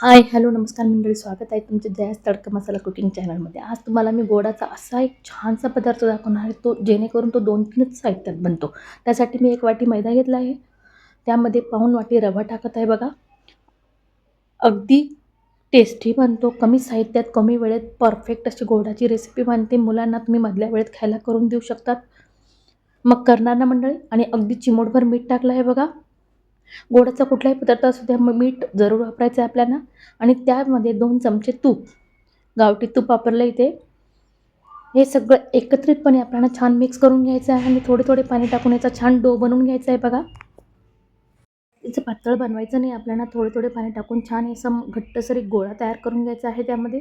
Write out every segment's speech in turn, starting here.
Hi hello नमस्कार मंडळी स्वागत आहे तुमचे जयास तडका मसाला कुकिंग चॅनलमध्ये. आज तुम्हाला मी गोडाचा असा एक छानसा पदार्थ दाखवणार आहे तो जेणेकरून तो दोन तीनच साहित्यात बनतो. त्यासाठी मी एक वाटी मैदा घेतला आहे. त्यामध्ये पाऊन वाटी रवा टाकत आहे बघा. अगदी टेस्टी बनतो कमी साहित्यात कमी वेळेत परफेक्ट अशी गोडाची रेसिपी बनते. मुलांना तुम्ही मधल्या वेळेत खायला करून देऊ शकतात. मग करणार ना मंडळी? आणि अगदी चिमूटभर मीठ टाकलं आहे बघा. गोडाचा कुठलाही पदार्थ असू द्या मग मीठ जरूर वापरायचं आहे आपल्याला. आणि त्यामध्ये दोन चमचे तूप. गावठी तूप वापरलं इथे. हे सगळं एकत्रितपणे आपल्याला छान मिक्स करून घ्यायचं आहे आणि थोडे थोडे पाणी टाकून याचा छान डो बनवून घ्यायचा आहे बघा. तिचं पातळ बनवायचं नाही आपल्याला थोडे थोडे पाणी टाकून छान असं घट्टसरी गोळा तयार करून घ्यायचा आहे त्यामध्ये.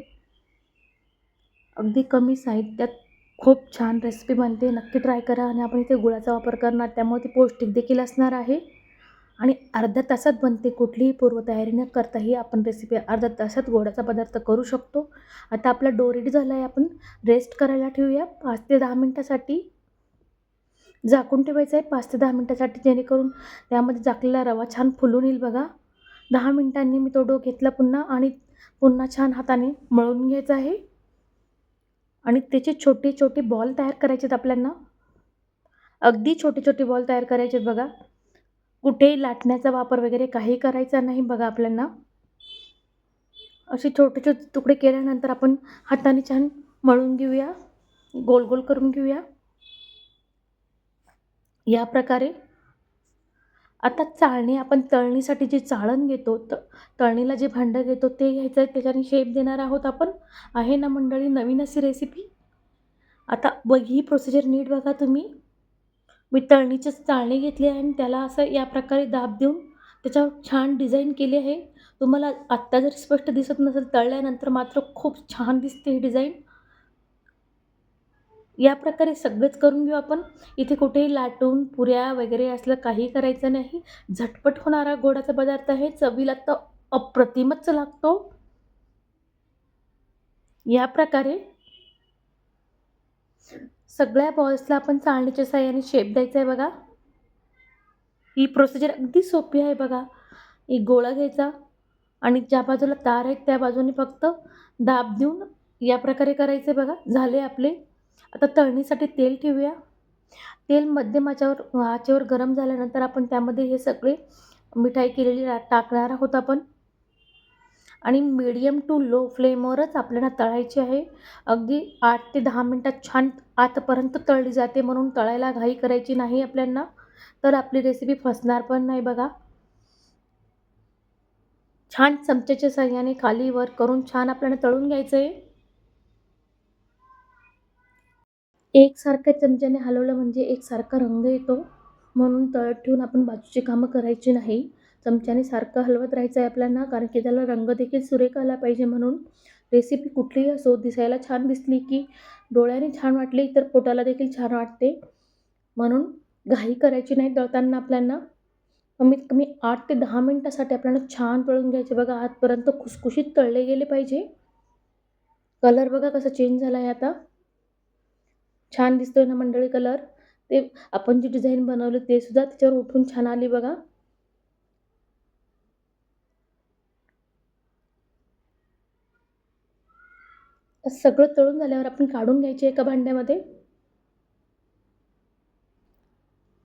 अगदी कमी साहित्यात खूप छान रेसिपी बनते. नक्की ट्राय करा आणि आपण इथे गुळाचा वापर करणार त्यामुळे ती पौष्टिक देखील असणार आहे. आणि अर्ध्या तासात बनते कुठलीही पूर्वतयारी न करताही आपण रेसिपी अर्ध्या तासात गोडाचा पदार्थ करू शकतो. आता आपला डो रेडी झाला आहे आपण रेस्ट करायला ठेवूया. पाच ते दहा मिनटासाठी झाकून ठेवायचं आहे पाच ते दहा मिनटासाठी जेणेकरून त्यामध्ये झाकलेला रवा छान फुलून येईल बघा. दहा मिनटांनी मी तो डो घेतला पुन्हा आणि पुन्हा छान हाताने मळून घ्यायचा आहे. आणि त्याचे छोटे छोटे बॉल तयार करायचे आहेत आपल्याला अगदी छोटे छोटे बॉल तयार करायचे आहेत बघा. कुठेही लाटण्याचा वापर वगैरे काही करायचा नाही बघा आपल्याला. असे छोटे छोटे तुकडे केल्यानंतर आपण हाताने छान मळून घेऊया गोल गोल करून घेऊया. या प्रकारे. आता चाळणी आपण तळणीसाठी जे चाळण घेतो त तळणीला जे भांडं घेतो ते घ्यायचं आहे त्याच्याने शेप देणार आहोत आपण. आहे ना मंडळी नवीन अशी रेसिपी आता बघ ही प्रोसिजर नीट बघा तुम्ही. मी तळणीचीच चाळणी घेतली आहे आणि त्याला असं या प्रकारे दाब देऊन त्याच्यावर छान डिझाईन केली आहे. तुम्हाला आत्ता जर स्पष्ट दिसत नसेल तळल्यानंतर मात्र खूप छान दिसते ही डिझाईन. या प्रकारे सगळेच करून घेऊ आपण. इथे कुठेही लाटून पुऱ्या वगैरे असलं काही करायचं नाही. झटपट होणारा गोडाचा पदार्थ आहे. चवीला तर अप्रतिमच लागतो. या प्रकारे सगळ्या बॉल्सला आपण चाळणीच्या साह्याने शेप द्यायचा आहे बघा. ही प्रोसिजर अगदी सोपी आहे बघा. एक गोळा घ्यायचा आणि ज्या बाजूला तार आहेत त्या बाजूने फक्त दाब देऊन या प्रकारे करायचे बघा. झाले आपले. आता तळणीसाठी तेल ठेवूया. तेल मध्यम आचेवर आचेवर गरम झाल्यानंतर आपण त्यामध्ये हे सगळे मिठाई केलेली टाकणार आहोत आपण. आणि मीडियम टू लो फ्लेमवरच आपल्याला तळायची आहे. अगदी आठ ते दहा मिनटात छान आतपर्यंत तळली जाते म्हणून तळायला घाई करायची नाही आपल्याला. तर आपली रेसिपी फसणार पण नाही बघा. छान चमच्याच्या साह्याने खाली वर करून छान आपल्याला तळून घ्यायचं आहे एकसारख्या चमच्याने हलवलं म्हणजे एकसारखा रंग येतो. म्हणून तळत ठेवून आपण बाजूची कामं करायची नाही. चमच्याने सारखं हलवत राहायचं आहे आपल्याला कारण की त्याला रंग देखील सुरेख आला पाहिजे म्हणून. रेसिपी कुठलीही असो दिसायला छान दिसली की डोळ्याने छान वाटली तर पोटाला देखील छान वाटते. म्हणून घाई करायची नाही तळताना आपल्याला कमीत कमी आठ ते दहा मिनटासाठी आपल्याला छान तळून घ्यायचे. बघा आतपर्यंत खुसखुशीत तळले गेले पाहिजे. कलर बघा कसा चेंज झाला आहे आता. छान दिसतोय ना मंडळी कलर? ते आपण जी डिझाईन बनवली ते सुद्धा त्याच्यावर उठून छान आली बघा. सगळं तळून झाल्यावर आपण काढून घ्यायचे एका भांड्यामध्ये.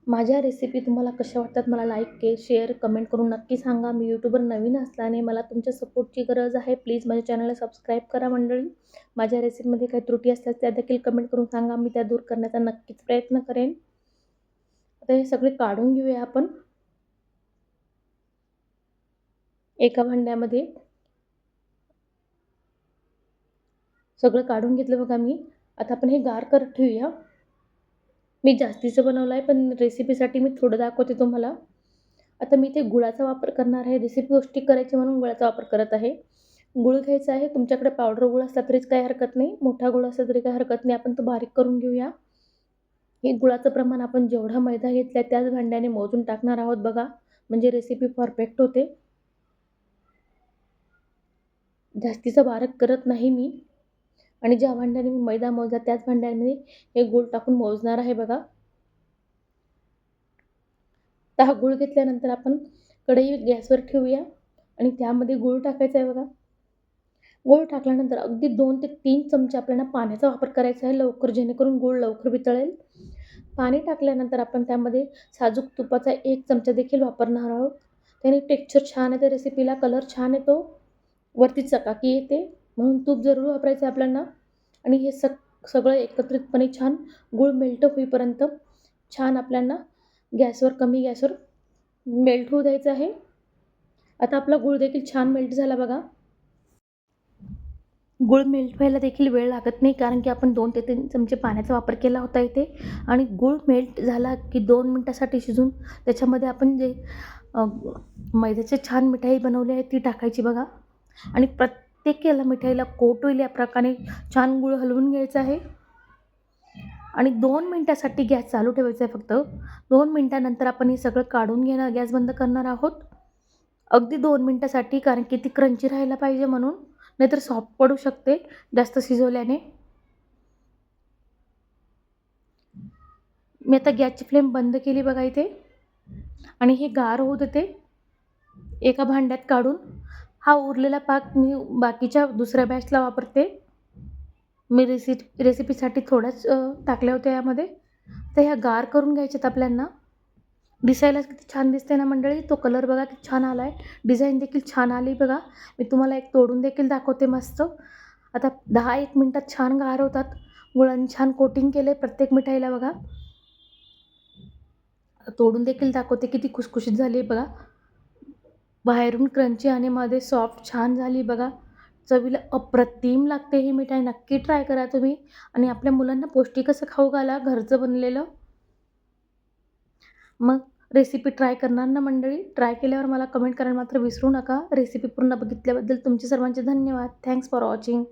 माझ्या रेसिपी तुम्हाला कशा वाटतात मला लाईक के शेअर कमेंट करून नक्की सांगा. मी यूट्यूबर नवीन असल्याने मला तुमच्या सपोर्टची गरज आहे. प्लीज माझ्या चॅनलला सबस्क्राईब करा मंडळी. माझ्या रेसिपीमध्ये काही त्रुटी असल्यास त्या देखील कमेंट करून सांगा. मी त्या दूर करण्याचा नक्कीच प्रयत्न करेन. आता हे सगळे काढून घेऊया आपण. एका भांड्यामध्ये. सगळं काढून घेतलं बघा मी. आता आपण हे गार करत ठेवूया. मी जास्तीचं बनवलं आहे पण रेसिपीसाठी मी थोडं दाखवते तुम्हाला. आता मी ते गुळाचा वापर करणार आहे. रेसिपी गोष्टी करायची म्हणून गुळाचा वापर करत आहे. गुळ घ्यायचा आहे. तुमच्याकडे पावडर गुळ असला तरीच काही हरकत नाही. मोठा गुळ असला तरी काही हरकत नाही. आपण तो बारीक करून घेऊया. हे गुळाचं प्रमाण आपण जेवढा मैदा घेतला आहे त्याच भांड्याने मोजून टाकणार आहोत बघा. म्हणजे रेसिपी परफेक्ट होते. जास्तीचं बारीक करत नाही मी. आणि ज्या भांड्याने मी मैदा मोजला त्याच भांड्याने हे गूळ टाकून मोजणार आहे बघा. तर हा गूळ घेतल्यानंतर आपण कढई गॅसवर ठेवूया आणि त्यामध्ये गूळ टाकायचा आहे बघा. गूळ टाकल्यानंतर अगदी दोन ते तीन चमचे आपल्याला पाण्याचा वापर करायचा आहे लवकर जेणेकरून गूळ लवकर वितळेल. पाणी टाकल्यानंतर आपण त्यामध्ये साजूक तुपाचा एक चमचा देखील वापरणार आहोत. त्याने टेक्स्चर छान येते रेसिपीला कलर छान येतो. वरती चकाकी येते. म्हणून तूप जरूर वापरायचं आहे आपल्याला. आणि हे सग सगळं एकत्रितपणे छान गूळ मेल्ट होईपर्यंत छान आपल्याला गॅसवर कमी गॅसवर मेल्ट होऊ द्यायचं आहे. आता आपला गूळ देखील छान मेल्ट झाला बघा. गूळ मेल्ट व्हायला देखील वेळ लागत नाही कारण की आपण दोन ते तीन चमचे पाण्याचा वापर केला होता इथे. आणि गूळ मेल्ट झाला की दोन मिनटासाठी शिजून त्याच्यामध्ये आपण जे मैद्याचे छान मिठाई बनवली आहे ती टाकायची बघा. आणि ते केलं मिठाईला कोट होईल या प्रकारे. छान गूळ हलवून घ्यायचं आहे. आणि दोन मिनटासाठी गॅस चालू ठेवायचा आहे फक्त. दोन मिनटानंतर आपण हे सगळं काढून घेणार गॅस बंद करणार आहोत. अगदी दोन मिनटासाठी कारण की ती क्रंची राहायला पाहिजे म्हणून. नाहीतर सॉफ्ट पडू शकते जास्त शिजवल्याने. मी आता गॅसची फ्लेम बंद केली बघा इथे. आणि हे गार होत होते एका भांड्यात काढून. हा उरलेला पाक मी बाकीच्या दुसऱ्या बॅचला वापरते. मी रेसि रेसिपीसाठी थोड्याच टाकल्या होत्या यामध्ये. तर ह्या गार करून घ्यायच्यात आपल्यांना. दिसायला किती छान दिसते ना मंडळी. तो कलर बघा किती छान आला आहे डिझाईन देखील छान आली बघा. मी तुम्हाला एक तोडून देखील दाखवते मस्त. आता दहा एक मिनटात छान गार होतात. गुळांनी छान कोटिंग केले प्रत्येक मिठाईला बघा. तोडून देखील दाखवते किती खुसखुशीत झाली आहे बघा. बाहेरून क्रंची आणि मध्ये सॉफ्ट छान झाली बघा. चवीला अप्रतिम लागते ही मिठाई. नक्की ट्राय करा तुम्ही. आणि आपल्या मुलांना पौष्टिक असं खाऊ घाला घरचं बनलेलं. मग रेसिपी ट्राय करणार ना मंडळी? ट्राय केल्यावर मला कमेंट करायला मात्र विसरू नका. रेसिपी पूर्ण बघितल्याबद्दल तुमचे सर्वांचे धन्यवाद. Thanks for watching